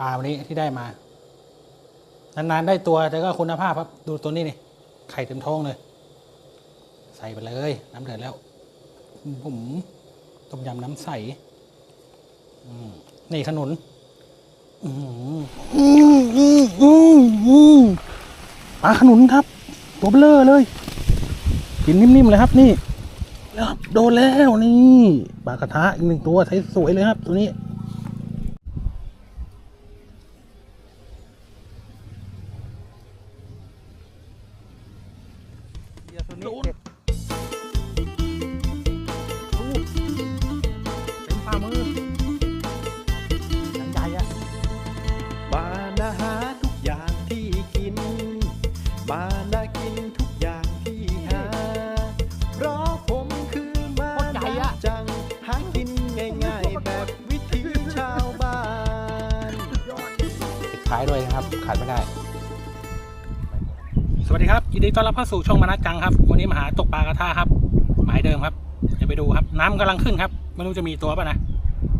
ปลาวันนี้ที่ได้มา นานๆได้ตัวแต่ก็คุณภาพครับ ดูตัวนี้นี่ไข่เต็มท้องเลย ใส่ไปเลย น้ำเดือดแล้ว ผมต้มยำน้ำใสนี่ขนุนปลาขนุนครับ ตัวเบลอเลยกินนิ่มๆเลยครับนี่แล้วโดนแล้วนี่ปลากระทะอีกหนึ่งตัวใช้สวยเลยครับ ตัวนี้ โดนดูเต็มฝ่ามือหนังใหญ่อะบ้านอาหารทุกอย่างที่กิน บ้านนากินทุกอย่างที่หา เพราะผมคือบ้านนาจัง หากินง่ายๆแบบวิถีชาวบ้านปิดท้ายด้วยนะครับขาดไม่ได้สวัสดีครับ ยินดีต้อนรับเข้าสู่ช่องมานัดจังครับ วันนี้มาหาตกปลากระทะครับ หมายเดิมครับ เดี๋ยวไปดูครับ น้ำกำลังขึ้นครับ ไม่รู้จะมีตัวป่ะนะ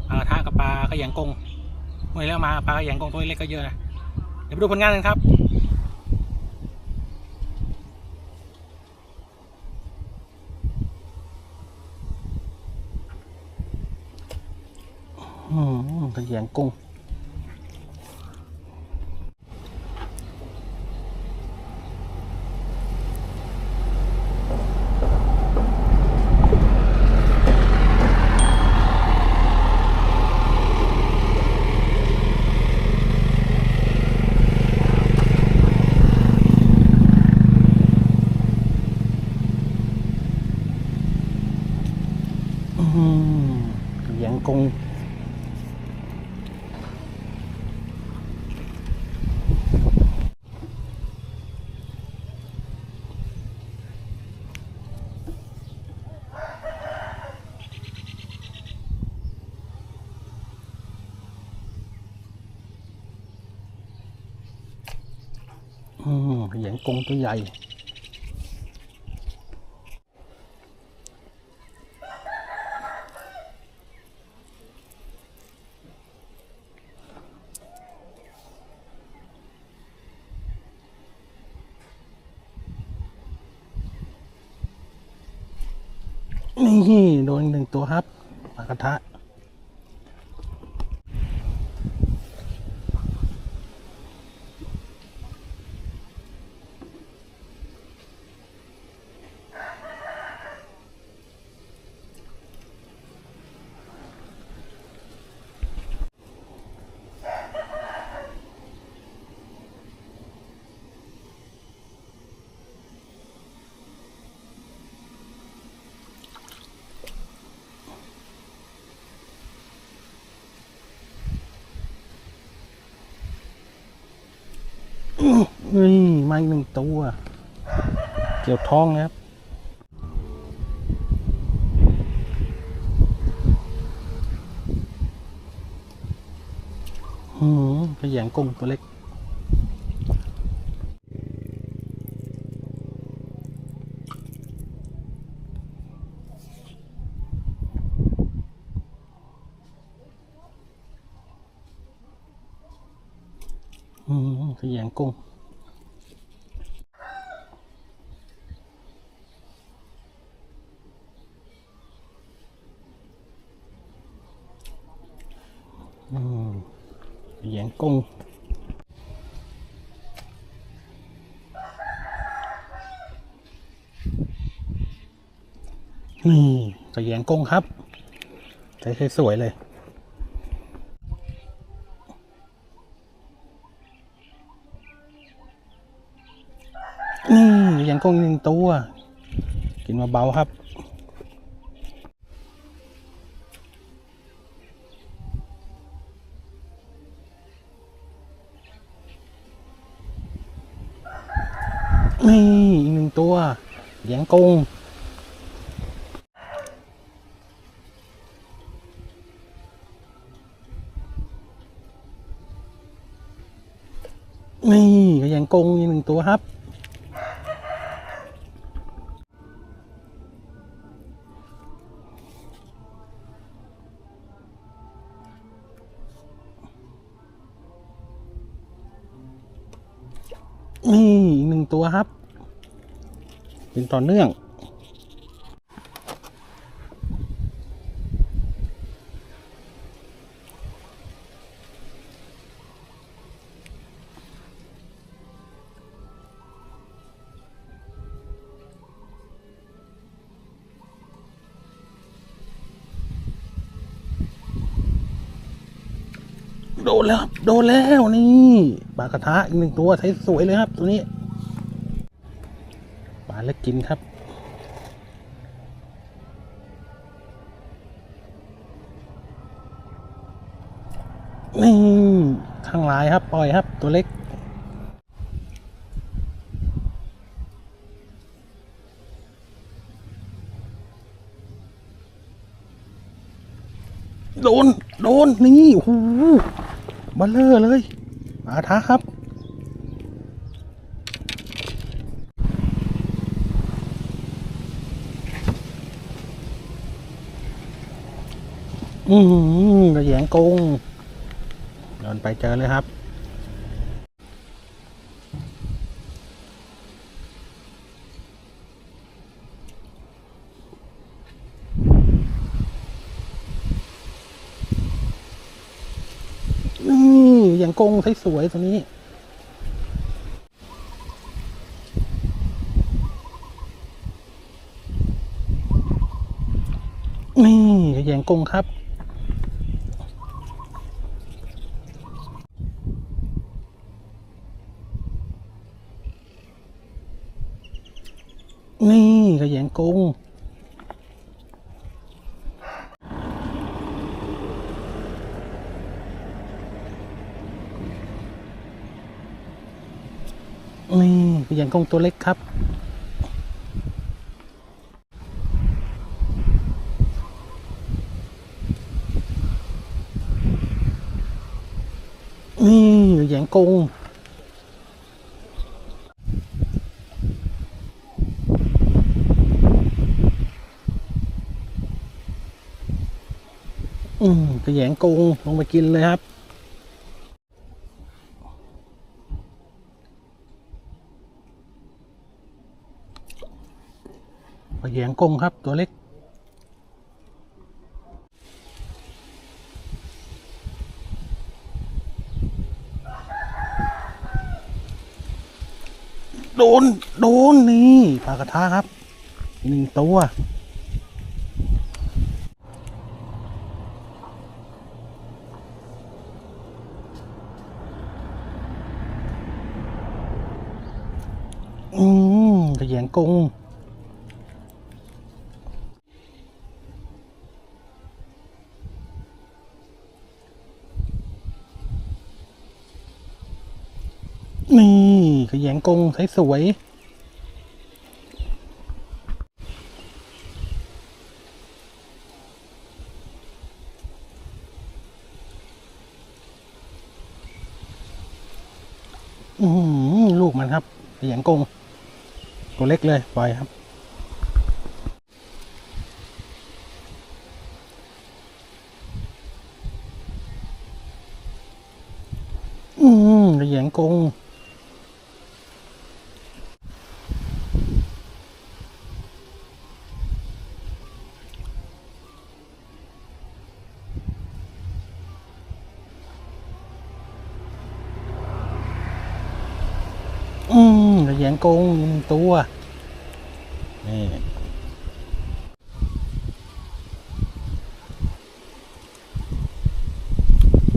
ปลากระทะกับปลากระแยงกงวันนี้แล้วมาปลากระแยงกงตัวเล็กก็เยอะนะ เดี๋ยวไปดูผลงานกันครับอืมกระแยงกุ้ง อืมกระแยงกุ้ง อืมขยันกงตัวใหญ่ นี่ โดนอีกหนึ่งตัวครับปลากระทะ นี่มาอีกหนึ่งตัว เกี่ยวท้องนะครับอืมขยงกุ้งตัวเล็กอืมขยงกุ้ง อืมข ยงกงนี่ขยงกงครับใช้สวยเลยนี่แยงกงหนึ่งตัว กินมาเบาครับ นี่อีกหนึ่งตัวเลี้ยงกุ้งนี่ก็ยังกุ้งอีกหนึ่งตัวครับ นี่หนึ่งตัวครับ เป็นต่อเนื่อง โอ้นี่ปลากระทะอีกหนึ่งตัวใช้สวยเลยครับ ตัวนี้ปลาเล็กกินครับนี่ข้างหลายครับ ปล่อยครับ ตัวเล็ก โดน โดน นี่โอ้โหเบัลเลอร์เลย มาท้าครับ อืมกระแยงกงเดินไปเจอเลยครับ นี่อย่า งสวยๆตัวนี้นี่อย่างกงครับ นี่กระแยงกง นี่กระแย งกงตัวเล็กครับ นี่แยงกงอืมกระแยงกงลงไปกินเลยครับ กระ แยงกงครับตัวเล็ก โดน โดน นี่ปลากระทะครับหนึ่งตัว อืมกระแยงกง นี่กระแยงกงใสสวยอืมลูกมันครับกระแยงกง ตัวเล็กเลยปล่อยครับอืมกระแยงกง อื มกระแยงกงหนึ่งตัว นี่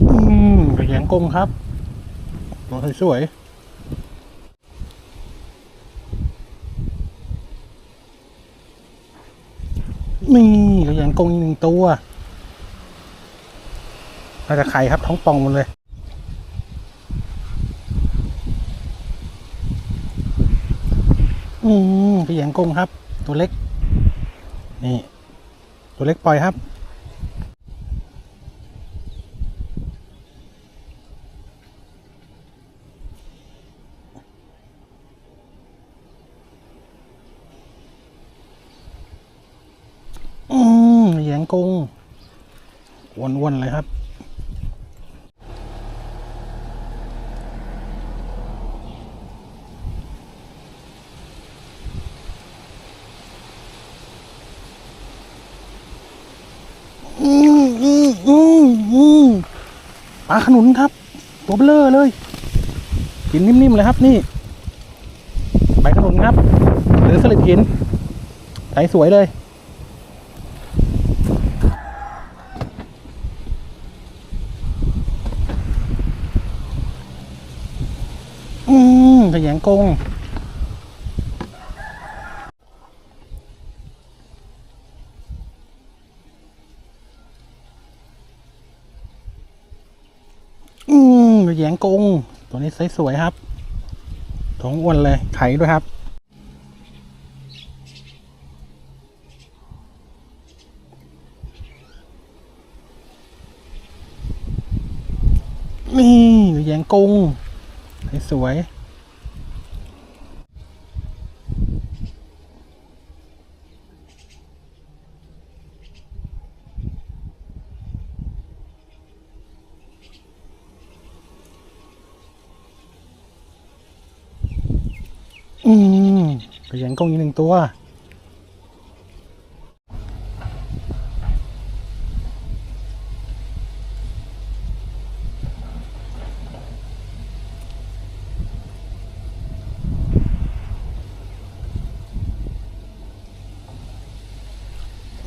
อืมกระแยงกงครับตัวสวยนี่กระแยงกงอีกหนึ่งตัวน่าจะไข่ครับท้องป่องหมดเลย อืมกระแยงกงครับ ตัวเล็ก นี่ ตัวเล็กปล่อยครับ อืมกระแยงกงอ้วนๆเลยครับ อ หือ ปลาขนุนครับ ตัวเบลอเลย กินนิ่มๆเลยครับนี่ ใบขนุนครับ หรือสลิดหินใสสวยเลยอืมขยงกง อื แยงกุ้ง ตัวนี้สวยๆครับท้องอ้วนเลย ไข่ด้วยครับ นี่แยงกุ้งสวยๆ อืมกระแยงกงอีกหนึ่งตัว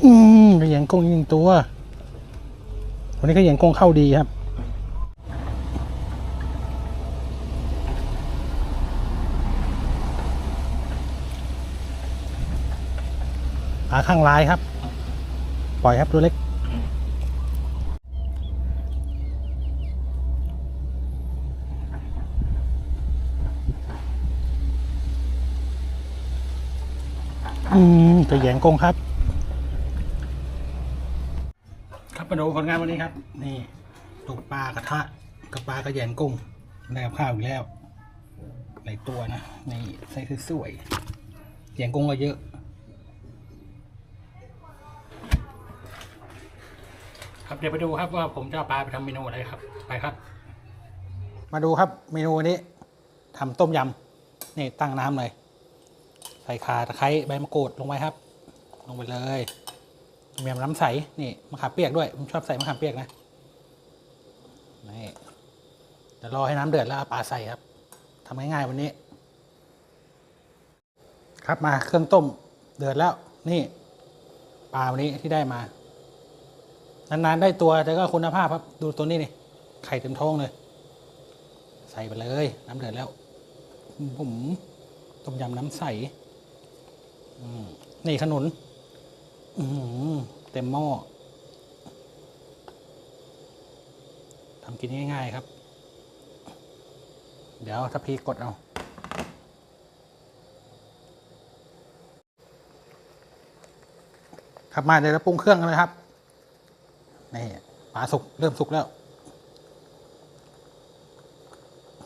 อืมกระแยงกงอีกหนึ่งตัว วันนี้กระแยงกงเข้าดีครับ ขาข้างลายครับ ปล่อยครับตัวเล็ก อืมกระแยงกงครับ ครับมาดูผลงานวันนี้ครับ นี่ตกปลากระทะกับปลากระแยงกุ้งได้กับข้าวอีกแล้วหลายตัวนะ นี่ใส่สวยๆแยงกุ้งก็เยอะ ครับเดี๋ยวไปดูครับว่าผมจะเอาปลาไปทำเมนูอะไรครับ ไปครับ มาดูครับเมนูวันนี้ทำต้มยำนี่ตั้งน้ำเลย ใส่ข่าตะไคร้ใบมะกรูดลงไปครับ ลงไปเลยต้มยำน้ำใสนี่มะขามเปียกด้วยผมชอบใส่มะขามเปียกนะนี่เดี๋ยวรอให้น้ำเดือดแล้วเอาปลาใส่ครับทำง่ายๆวันนี้ ครับมาเครื่องต้มเดือดแล้วนี่ปลาวันนี้ที่ได้มา นานๆได้ตัวแต่ก็คุณภาพครับ ดูตัวนี้นี่ไข่เต็มท้องเลย ใส่ไปเลย น้ำเดือดแล้ว ผมต้มยำน้ำใสนี่ขนุนเต็มหม้อทำกินง่ายๆครับ เดี๋ยวถ้าพีกดเอาครับมาเดี๋ยวเราปรุงเครื่องกันเลยครับ นี่ปลาสุกเริ่มสุกแล้ว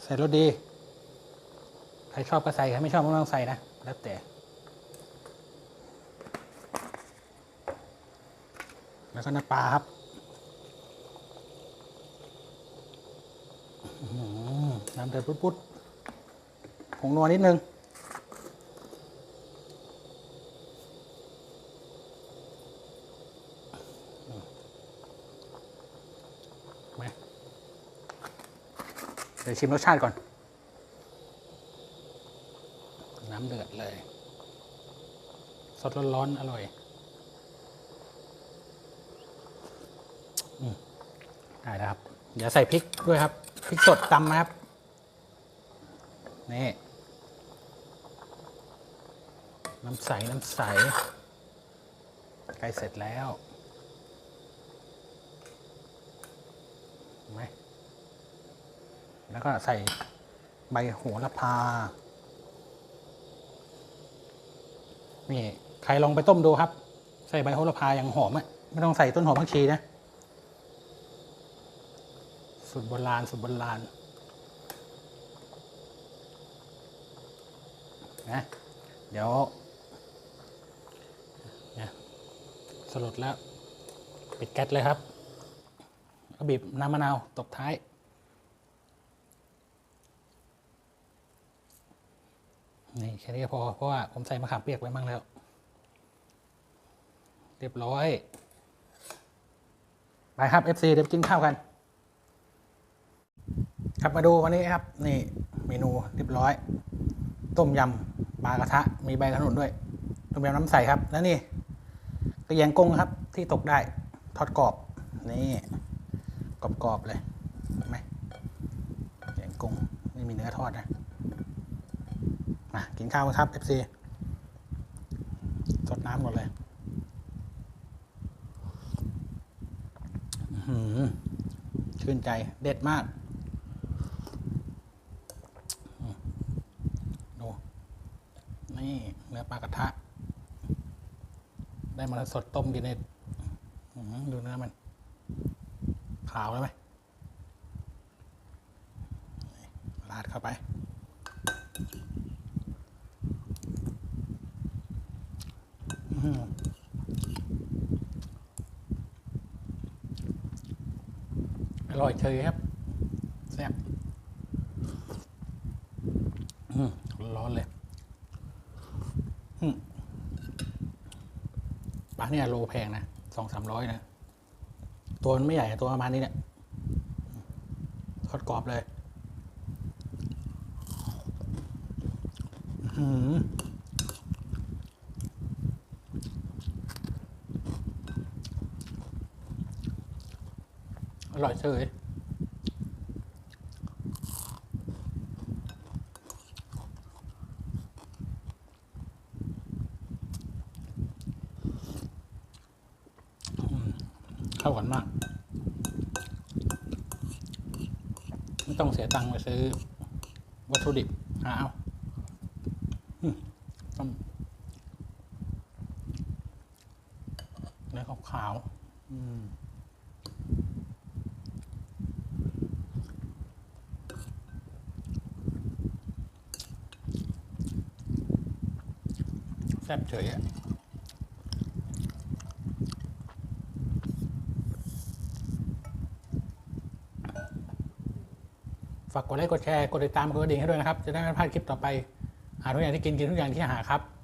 ใส่รสดี ใครชอบก็ใส่ ใครไม่ชอบก็ไม่ต้องใส่นะ แล้วแต่ แล้วก็น้ำปลาครับน้ำเดือดปุดๆผงนัวนิดนึง ดี๋ยวชิมรสชาติก่อน น้ำเดือดเลยสดร้อนๆอร่อยได้แล้วครับ เดี๋ยวใส่พริกด้วยครับ พริกสดตำนะครับ นี่ น้ำใส น้ำใส ใกล้เสร็จแล้วเห็นไหม แล้วก็ใส่ใบโหระพา นี่ ใครลองไปต้มดูครับ ใส่ใบโหระพาอย่างหอมอะไม่ต้องใส่ต้นหอมผักชีนะสูตรโบราณสูตรโบราณนะเดี๋ยวนี่ยสลดแล้ว ปิดแก๊สเลยครับก็บีบน้ำมะนาวตบท้าย นี่แค่นี้ก็พอเพราะว่าผมใส่มะขามเปียกไว้มั่งแล้ว เรียบร้อย ไปครับ FC เดี๋ยวกินข้าวกัน ครับมาดูวันนี้ครับ นี่เมนูเรียบร้อย ต้มยำปลากระทะ มีใบขนุนด้วย ต้มยำน้ำใสครับ แล้วนี่กระเยงกุ้งครับ ที่ตกได้ทอดกรอบ นี่กรอบๆเลยเห็นไหมกระเยงกุ้งนี่มีเนื้อทอดนะ มากินข้าวกันครับ FC สดน้ำหมดเลยหือชื่นใจเด็ดมากดูนี่เนื้อปลากระทะ ได้มาสดต้มกินเน็ตดูเนื้อมัน ขาวแล้วไหมราดเข้าไป อร่อยเฉยครับแซ่บร้อนเลยปลาเนี่ยโลแพงนะสองสามร้อยนะ ตัวมันไม่ใหญ่ตัวประมาณนี้เนี่ยทอดกรอบเลย อื้อ อร่อยเฉยเข้ากันมาก ไม่ต้องเสียตังค์ไปซื้อ วัตถุดิบ หาเอาต้มเนื้อขาวๆอืม แซ่บเฉยอะฝากกดไลค์กดแชร์ กดติดตามกดกระดิ่งให้ด้วยนะครับ จะได้ไม่พลาดคลิปต่อไป หาทุกอย่างที่กิน กินทุกอย่างที่หาครับขอบคุณครับ